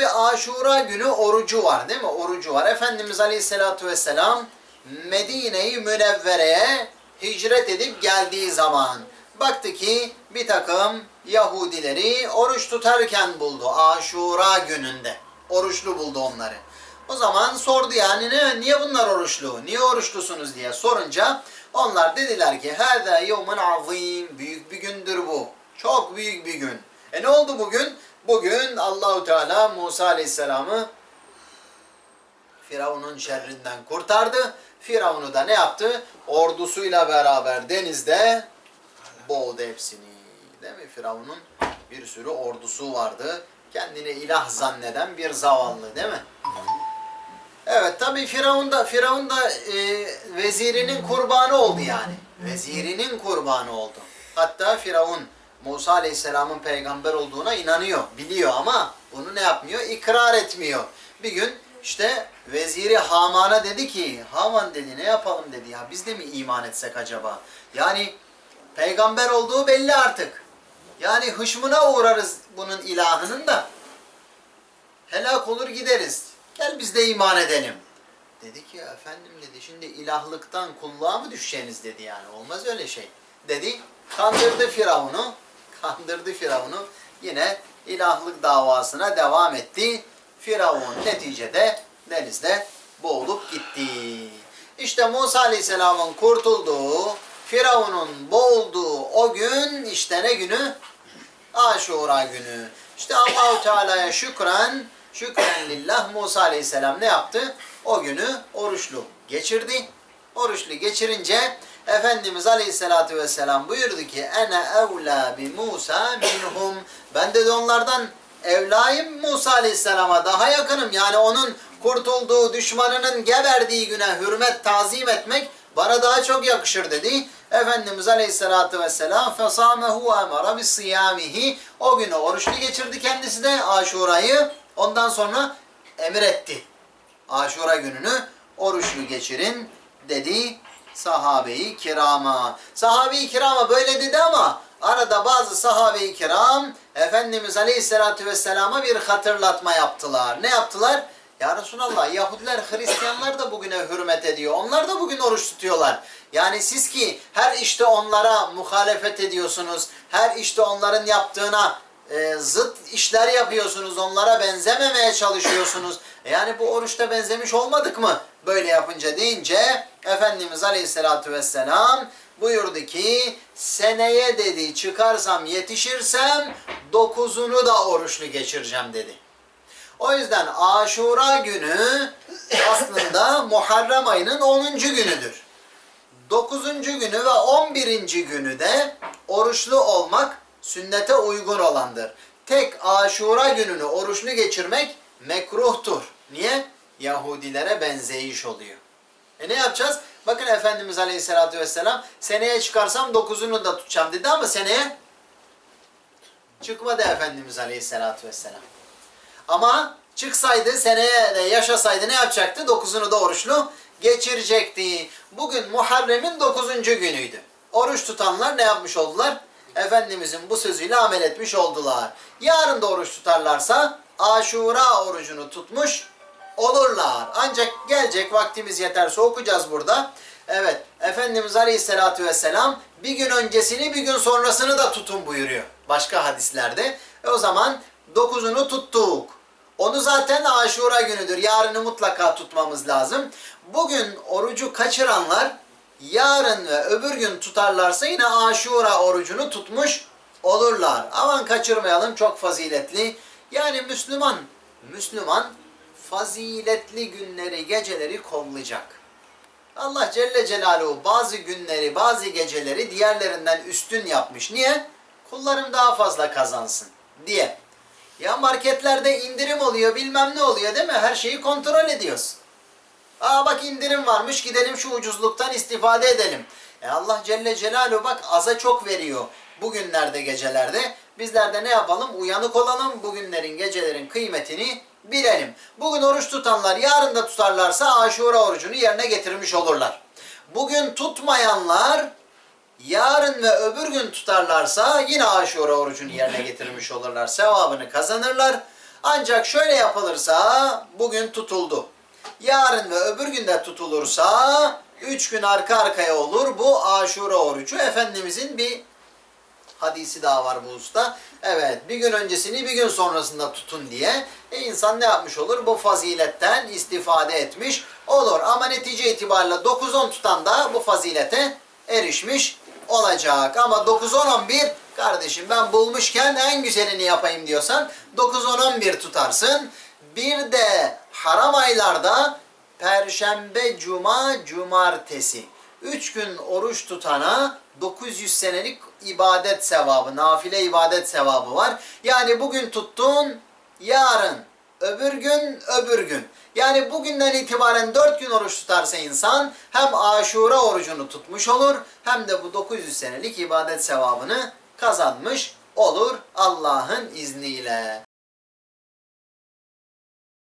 tabi Aşura günü orucu var değil mi? Orucu var. Efendimiz Aleyhisselatü Vesselam Medine-i Münevvere'ye hicret edip geldiği zaman baktı ki bir takım Yahudileri oruç tutarken buldu Aşura gününde. Oruçlu buldu onları. O zaman sordu yani ne, niye bunlar oruçlu? Niye oruçlusunuz diye sorunca onlar dediler ki Hâzâ yevmen azîm. Büyük bir gündür bu. Çok büyük bir gün. E ne oldu bugün? Bugün Allahu Teala Musa Aleyhisselam'ı Firavun'un şerrinden kurtardı. Firavun'u da ne yaptı? Ordusuyla beraber denizde boğdu hepsini. Değil mi? Firavun'un bir sürü ordusu vardı. Kendini ilah zanneden bir zavallı değil mi? Evet tabii Firavun da Firavun da e, vezirinin kurbanı oldu yani. Vezirinin kurbanı oldu. Hatta Firavun Musa Aleyhisselam'ın peygamber olduğuna inanıyor, biliyor ama bunu ne yapmıyor? İkrar etmiyor. Bir gün işte veziri Haman'a dedi ki, Haman dedi ne yapalım dedi ya biz de mi iman etsek acaba? Yani peygamber olduğu belli artık. Yani hışmına uğrarız bunun ilahının da helak olur gideriz. Gel biz de iman edelim. Dedi ki efendim dedi şimdi ilahlıktan kulluğa mı düşeceğiniz dedi yani. Olmaz öyle şey. Dedi kandırdı Firavun'u. Kandırdı Firavun'u. Yine ilahlık davasına devam etti. Firavun neticede denizde boğulup gitti. İşte Musa Aleyhisselam'ın kurtulduğu, Firavun'un boğulduğu o gün işte ne günü? Aşura günü. İşte Allahu Teala'ya şükran, şükran lillah Musa Aleyhisselam ne yaptı? O günü oruçlu geçirdi. Oruçlu geçirince Efendimiz Aleyhisselatü Vesselam buyurdu ki ene evla bi Musa minhum. Ben de, onlardan evlayım Musa Aleyhisselam'a daha yakınım. Yani onun kurtulduğu düşmanının geberdiği güne hürmet tazim etmek bana daha çok yakışır dedi. Efendimiz Aleyhisselatü Vesselam fesamehu ve emara bis siyamihi. O günü oruçlu geçirdi kendisi de Aşura'yı. Ondan sonra emir etti. Aşura gününü oruçlu geçirin dedi sahabeyi kirama. Sahabeyi kirama böyle dedi ama arada bazı sahabeyi kiram Efendimiz Aleyhisselatü Vesselam'a bir hatırlatma yaptılar. Ne yaptılar? Ya Resulallah Yahudiler, Hristiyanlar da bugüne hürmet ediyor. Onlar da bugün oruç tutuyorlar. Yani siz ki her işte onlara muhalefet ediyorsunuz. Her işte onların yaptığına e, zıt işler yapıyorsunuz. Onlara benzememeye çalışıyorsunuz. E yani bu oruçta benzemiş olmadık mı? Böyle yapınca deyince Efendimiz Aleyhisselatü Vesselam buyurdu ki seneye dedi çıkarsam yetişirsem dokuzunu da oruçlu geçireceğim dedi. O yüzden Aşura günü aslında Muharrem ayının 10. günüdür. 9. günü ve 11. günü de oruçlu olmak sünnete uygun olandır. Tek Aşura gününü oruçlu geçirmek mekruhtur. Niye? Yahudilere benzeyiş oluyor. E ne yapacağız? Bakın Efendimiz Aleyhisselatü Vesselam seneye çıkarsam 9'unu da tutacağım dedi ama seneye çıkmadı Efendimiz Aleyhisselatü Vesselam. Ama çıksaydı seneye de yaşasaydı ne yapacaktı? Dokuzunu da oruçlu geçirecekti. Bugün Muharrem'in dokuzuncu günüydü. Oruç tutanlar ne yapmış oldular? Efendimizin bu sözüyle amel etmiş oldular. Yarın da oruç tutarlarsa Aşura orucunu tutmuş olurlar. Ancak gelecek vaktimiz yeterse okuyacağız burada. Evet, Efendimiz Aleyhisselatü Vesselam bir gün öncesini bir gün sonrasını da tutun buyuruyor. Başka hadislerde. E o zaman dokuzunu tuttuk. Onu zaten aşura günüdür. Yarını mutlaka tutmamız lazım. Bugün orucu kaçıranlar yarın ve öbür gün tutarlarsa yine aşura orucunu tutmuş olurlar. Aman kaçırmayalım çok faziletli. Yani Müslüman, Müslüman faziletli günleri, geceleri kollayacak. Allah Celle Celaluhu bazı günleri, bazı geceleri diğerlerinden üstün yapmış. Niye? Kullarım daha fazla kazansın diye. Ya marketlerde indirim oluyor, bilmem ne oluyor değil mi? Her şeyi kontrol ediyoruz. Aa bak indirim varmış, gidelim şu ucuzluktan istifade edelim. E Allah Celle Celaluhu bak aza çok veriyor bugünlerde, gecelerde. Bizler de ne yapalım? Uyanık olalım, bugünlerin, gecelerin kıymetini bilelim. Bugün oruç tutanlar yarın da tutarlarsa aşura orucunu yerine getirmiş olurlar. Bugün tutmayanlar yarın ve öbür gün tutarlarsa yine aşura orucunu yerine getirmiş olurlar. Sevabını kazanırlar. Ancak şöyle yapılırsa bugün tutuldu. Yarın ve öbür günde tutulursa üç gün arka arkaya olur. Bu aşura orucu. Efendimizin bir hadisi daha var bu usta. Evet bir gün öncesini bir gün sonrasında tutun diye. E insan ne yapmış olur? Bu faziletten istifade etmiş olur. Ama netice itibariyle 9-10 tutan da bu fazilete erişmiş olacak. Ama 9-10-11 kardeşim ben bulmuşken en güzelini yapayım diyorsan 9-10-11 tutarsın. Bir de haram aylarda Perşembe, Cuma, Cumartesi. Üç gün oruç tutana 900 senelik ibadet sevabı, nafile ibadet sevabı var. Yani bugün tuttun, yarın, öbür gün, öbür gün. Yani bugünden itibaren 4 gün oruç tutarsa insan hem aşura orucunu tutmuş olur hem de bu 900 senelik ibadet sevabını kazanmış olur Allah'ın izniyle.